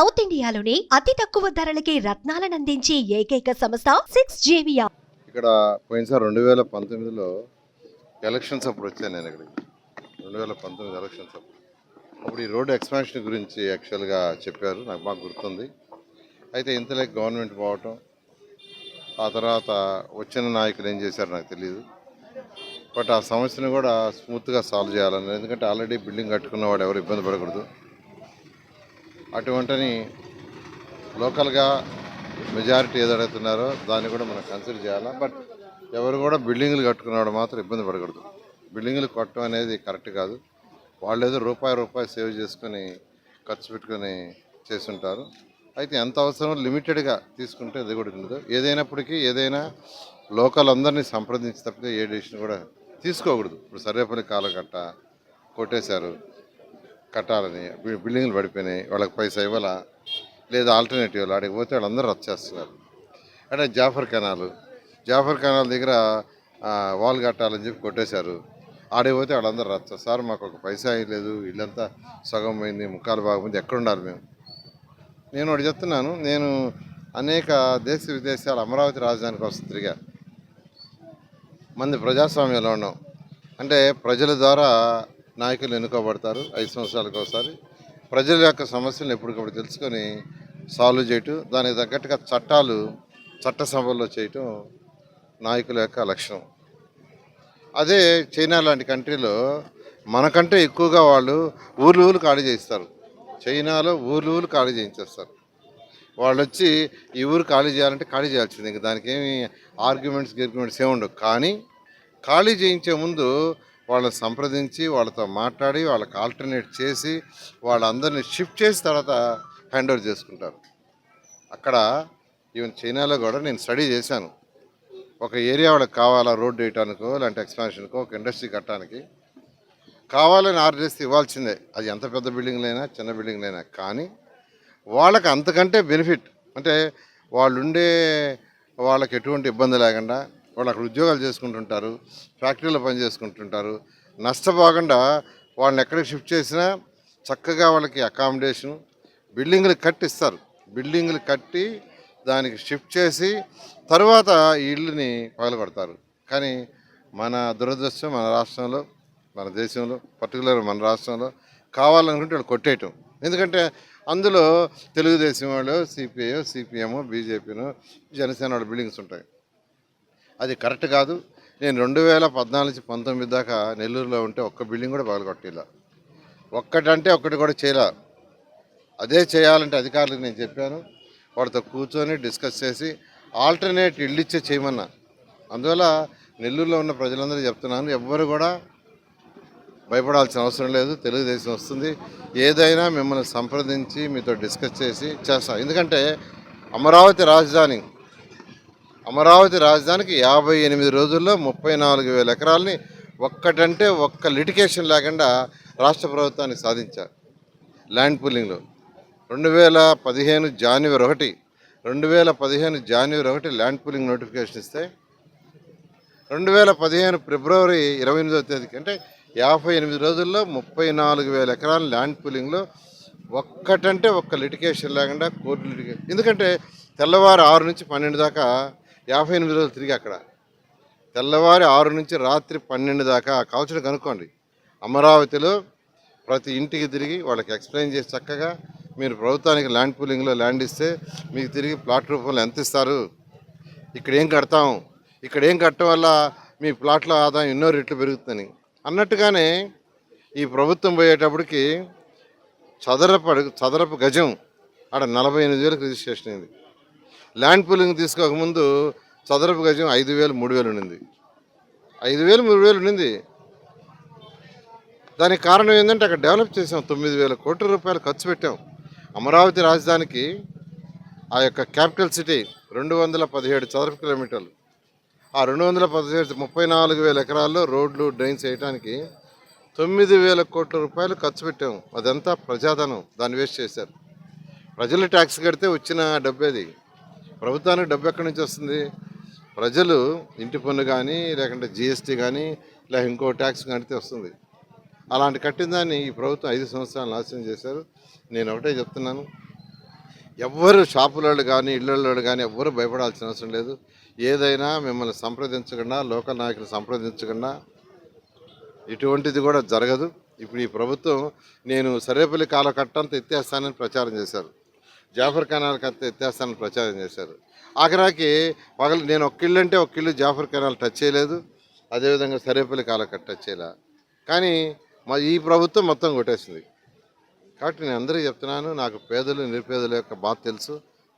South ఇండియాలోని అతి తక్కువ ధరలకి రత్నాలను అందించే ఏకైక సంస్థ సిక్స్ జేవియా ఇక్కడ పోయినసారి రెండు వేల పంతొమ్మిదిలో ఎలక్షన్స్ అప్పుడు వచ్చాను నేను ఇక్కడికి. రెండు వేల పంతొమ్మిది ఎలక్షన్స్ అప్పుడు. అప్పుడు ఈ రోడ్డు ఎక్స్పాన్షన్ గురించి యాక్చువల్గా చెప్పారు. నాకు బాగా గుర్తుంది. అయితే ఇంతలే గవర్నమెంట్ పోవటం ఆ తర్వాత వచ్చిన నాయకులు ఏం చేశారో నాకు తెలియదు బట్ ఆ సమస్యను కూడా స్మూత్గా సాల్వ్ చేయాలన్నారు. ఎందుకంటే ఆల్రెడీ బిల్డింగ్ కట్టుకున్న వాడు ఎవరు ఇబ్బంది పడకూడదు. అటువంటిని లోకల్గా మెజారిటీ ఏది అడుగుతున్నారో దాన్ని కూడా మనం కన్సిడర్ చేయాలా? బట్ ఎవరు కూడా బిల్డింగ్లు కట్టుకున్నాడు మాత్రం ఇబ్బంది పడకూడదు. బిల్డింగ్లు కట్టడం అనేది కరెక్ట్ కాదు. వాళ్ళు ఏదో రూపాయి రూపాయి సేవ్ చేసుకొని ఖర్చు పెట్టుకొని చేస్తుంటారు. అయితే ఎంత అవసరం? లిమిటెడ్గా తీసుకుంటే అది కూడా ఉండదు. ఏదైనప్పటికీ ఏదైనా లోకల్ అందరినీ సంప్రదించి తప్పితే ఏ డెసిషన్ కూడా తీసుకోకూడదు. ఇప్పుడు సర్వేపల్లి కాలకట్ట కొట్టేశారు కట్టాలని బిల్డింగ్లు పడిపోయినాయి వాళ్ళకి పైసా ఇవ్వాలా? లేదా ఆల్టర్నేటివ్ ఆడికి పోతే వాళ్ళందరూ రద్దు చేస్తున్నారు అంటే జాఫర్ కెనాల్ జాఫర్ కెనాల్ దగ్గర వాల్ కట్టాలని చెప్పి కొట్టేశారు. ఆడికి పోతే వాళ్ళందరూ రచ్చ సార్ మాకు ఒక పైసా లేదు ఇల్లంతా సగం పోయింది ముక్కాలు బాగుంది ఎక్కడ ఉండాలి మేము? నేను ఒకటి చెప్తున్నాను నేను అనేక దేశ విదేశాలు అమరావతి రాజధాని కోసం తిరిగా. మంది ప్రజాస్వామ్యంలో ఉన్నాం. అంటే ప్రజల ద్వారా నాయకులు ఎన్నుకోబడతారు. ఐదు సంవత్సరాలకు ఒకసారి. ప్రజల యొక్క సమస్యలను ఎప్పటికప్పుడు తెలుసుకొని సాల్వ్ చేయటం దానికి తగ్గట్టుగా చట్టాలు చట్టసభల్లో చేయటం నాయకుల యొక్క లక్ష్యం. అదే చైనా లాంటి కంట్రీలో మనకంటే ఎక్కువగా వాళ్ళు ఊర్లు ఊర్లు ఖాళీ చేయిస్తారు. చైనాలో ఊర్లు ఊర్లు ఖాళీ చేయించేస్తారు. వాళ్ళు వచ్చి ఈ ఊరు ఖాళీ చేయాలంటే ఖాళీ చేయాల్సింది. ఇంకా దానికి ఏమి ఆర్గ్యుమెంట్స్ గిర్గ్యుమెంట్స్ ఏమి ఉండవు. కానీ ఖాళీ చేయించే ముందు వాళ్ళని సంప్రదించి వాళ్ళతో మాట్లాడి వాళ్ళకి ఆల్టర్నేట్ చేసి వాళ్ళందరినీ షిఫ్ట్ చేసి తర్వాత హ్యాండ్ ఓవర్ చేసుకుంటారు. అక్కడ ఈవెన్ చైనాలో కూడా నేను స్టడీ చేశాను. ఒక ఏరియా వాళ్ళకి కావాలా రోడ్డు వేయటానికో లేదంటే ఎక్స్పాన్షన్కో ఒక ఇండస్ట్రీ కట్టడానికి. కావాలని ఆర్డర్ చేస్తే ఇవ్వాల్సిందే. అది ఎంత పెద్ద బిల్డింగ్లైనా చిన్న బిల్డింగ్లైనా కానీ వాళ్ళకి అంతకంటే బెనిఫిట్ అంటే వాళ్ళుండే వాళ్ళకి ఎటువంటి ఇబ్బంది లేకుండా వాళ్ళు అక్కడ ఉద్యోగాలు చేసుకుంటుంటారు ఫ్యాక్టరీలో పని చేసుకుంటుంటారు. నష్టపోకుండా వాళ్ళని ఎక్కడికి షిఫ్ట్ చేసినా చక్కగా వాళ్ళకి అకామిడేషన్ బిల్డింగ్లు కట్టిస్తారు. బిల్డింగ్లు కట్టి దానికి షిఫ్ట్ చేసి తర్వాత ఈ ఇల్లుని పగలగొడతారు. కానీ మన దురదృష్టం మన రాష్ట్రంలో మన దేశంలో పర్టికులర్ మన రాష్ట్రంలో కావాలనుకుంటే వాళ్ళు కొట్టేయటం. ఎందుకంటే అందులో తెలుగుదేశం వాళ్ళు సిపిఐ సిపిఎం బీజేపీను జనసేన వాళ్ళ బిల్డింగ్స్ ఉంటాయి. అది కరెక్ట్ కాదు. నేను రెండు వేల పద్నాలుగు పంతొమ్మిది దాకా నెల్లూరులో ఉంటే ఒక్క బిల్డింగ్ కూడా పగలగొట్టేలా. ఒక్కటంటే ఒక్కటి కూడా చేయలే. అదే చేయాలంటే అధికారులకు నేను చెప్పాను. వాడితో కూర్చొని డిస్కస్ చేసి ఆల్టర్నేట్ ఇల్లు ఇచ్చే చేయమన్నా. అందువల్ల నెల్లూరులో ఉన్న ప్రజలందరూ చెప్తున్నాను ఎవ్వరు కూడా భయపడాల్సిన అవసరం లేదు. తెలుగుదేశం వస్తుంది. ఏదైనా మిమ్మల్ని సంప్రదించి మీతో డిస్కస్ చేసి చేస్తాం. ఎందుకంటే అమరావతి రాజధాని అమరావతి రాజధానికి యాభై ఎనిమిది రోజుల్లో ముప్పై నాలుగు వేల ఎకరాలని ఒక్కటంటే ఒక్క లిటికేషన్ లేకుండా రాష్ట్ర ప్రభుత్వానికి సాధించారు. ల్యాండ్ పూలింగ్లో రెండు వేల పదిహేను జాన్వరి ఒకటి రెండు వేల పదిహేను జాన్వరి ఒకటి ల్యాండ్ పూలింగ్ నోటిఫికేషన్ ఇస్తే రెండు వేల పదిహేను ఫిబ్రవరి ఇరవై ఎనిమిదో తేదీకి అంటే యాభై ఎనిమిది రోజుల్లో ముప్పై నాలుగు వేల ఎకరాల ల్యాండ్ పూలింగ్లో ఒక్కటంటే ఒక్క లిటికేషన్ లేకుండా కోర్టు లిటికేషన్ ఎందుకంటే తెల్లవారు ఆరు నుంచి పన్నెండు దాకా యాభై ఎనిమిది రోజులు తిరిగి అక్కడ. తెల్లవారి ఆరు నుంచి రాత్రి పన్నెండు దాకా కాల్చడం కనుక్కోండి. అమరావతిలో ప్రతి ఇంటికి తిరిగి వాళ్ళకి ఎక్స్ప్లెయిన్ చేసి చక్కగా మీరు ప్రభుత్వానికి ల్యాండ్ పూలింగ్లో ల్యాండ్ ఇస్తే మీకు తిరిగి ప్లాట్ రూపంలో ఎంత ఇస్తారు? ఇక్కడ ఏం కడతాం? ఇక్కడ ఏం కట్టడం వల్ల మీ ప్లాట్ల ఆదాయం ఎన్నో రెట్లు పెరుగుతుందని. అన్నట్టుగానే ఈ ప్రభుత్వం పోయేటప్పటికి చదరపు అడుగు చదరపు గజం ఆడ నలభై ఎనిమిది వేలకు రిజిస్ట్రేషన్ అయింది. ల్యాండ్ పూలింగ్ తీసుకోకముందు చదరపు గజం ఐదు వేలు మూడు వేలు ఉండింది. ఐదు వేలు మూడు వేలు ఉండింది. దానికి కారణం ఏంటంటే అక్కడ డెవలప్ చేసాం. తొమ్మిది వేల కోట్ల రూపాయలు ఖర్చు పెట్టాం. అమరావతి రాజధానికి ఆ యొక్క క్యాపిటల్ సిటీ రెండు వందల పదిహేడు చదరపు కిలోమీటర్లు. ఆ రెండు వందల పదిహేడు ముప్పై నాలుగు వేల ఎకరాల్లో రోడ్లు డ్రైన్స్ వేయడానికి తొమ్మిది వేల కోట్ల రూపాయలు ఖర్చు పెట్టాం. అదంతా ప్రజాధనం. దాన్ని వేస్ట్ చేశారు. ప్రజలు ట్యాక్స్ కడితే వచ్చిన డబ్బేది ప్రభుత్వానికి డబ్బు ఎక్కడి నుంచి వస్తుంది? ప్రజలు ఇంటి పన్ను కానీ లేకుంటే జిఎస్టీ కానీ లేక ఇంకో ట్యాక్స్ కడితే వస్తుంది. అలాంటి కట్టిన దాన్ని ఈ ప్రభుత్వం ఐదు సంవత్సరాలు నాశనం చేశారు. నేను ఒకటే చెప్తున్నాను. ఎవ్వరు షాపులలో కానీ ఇళ్ళల్లో కానీ ఎవ్వరు భయపడాల్సిన అవసరం లేదు. ఏదైనా మిమ్మల్ని సంప్రదించకుండా లోకల్ నాయకులు సంప్రదించకుండా ఇటువంటిది కూడా జరగదు. ఇప్పుడు ఈ ప్రభుత్వం నేను సర్వేపల్లి కాలకట్టంతా ఎత్తేస్తానని ప్రచారం చేశారు. జాఫర్ కెనాల్ అంత ఎత్తేస్తానని ప్రచారం చేశారు. ఆఖరాకి పగలు నేను ఒక ఇల్లు అంటే ఒక ఇల్లు జాఫర్ కెనాల్ టచ్ చేయలేదు. అదేవిధంగా సరేపల్లి కాలకట్ట టచ్ చేయలే. కానీ మా ఈ ప్రభుత్వం మొత్తం కొట్టేసింది. కాబట్టి నేను అందరికీ చెప్తున్నాను నాకు పేదలు నిరుపేదల యొక్క బాధ తెలుసు.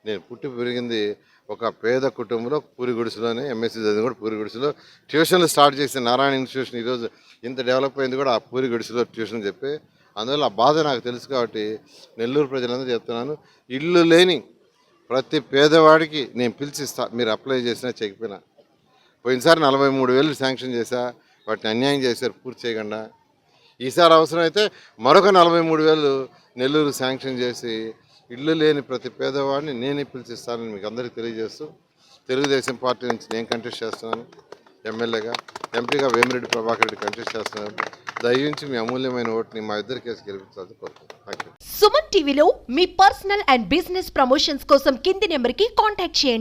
నేను పుట్టి పెరిగింది ఒక పేద కుటుంబంలో పూరి గుడిసెలోనే ఎంఎస్సీ చదివి కూడా పూరి గుడిసెలో. ట్యూషన్లు స్టార్ట్ చేసిన నారాయణ ఇన్స్టిట్యూషన్ ఈరోజు ఇంత డెవలప్ అయింది కూడా ఆ పూరి గుడిసెలో ట్యూషన్ చెప్పి అందువల్ల ఆ బాధ నాకు తెలుసు కాబట్టి నెల్లూరు ప్రజలందరూ చెప్తున్నాను ఇల్లు లేని ప్రతి పేదవాడికి నేను పిలిచిస్తా మీరు అప్లై చేసినా చెక్కిపోయినా పోయినసారి నలభై మూడు వేలు శాంక్షన్ చేశా వాటిని అన్యాయం చేశారు పూర్తి చేయకుండా. ఈసారి అవసరమైతే మరొక నలభై మూడు వేలు నెల్లూరు శాంక్షన్ చేసి ఇల్లు లేని ప్రతి పేదవాడిని నేనే పిలిచిస్తానని మీకు అందరికీ తెలియజేస్తూ తెలుగుదేశం పార్టీ నుంచి నేను కంటెస్ట్ చేస్తున్నాను. ఎమ్మెల్యేగా ఎంపీగా వేమిరెడ్డి ప్రభాకర్ రెడ్డి కంటెస్ట్ చేస్తున్నాను. దయించి మీ అమూల్యమైన ఓటుని మా ఇద్దరు కేసు గెలిపించాలని కోరుకుంటున్నాను. సుమన్ టీవీలో మీ పర్సనల్ అండ్ బిజినెస్ ప్రమోషన్స్ కోసం కింది నెంబర్కి కాంటాక్ట్ చేయండి.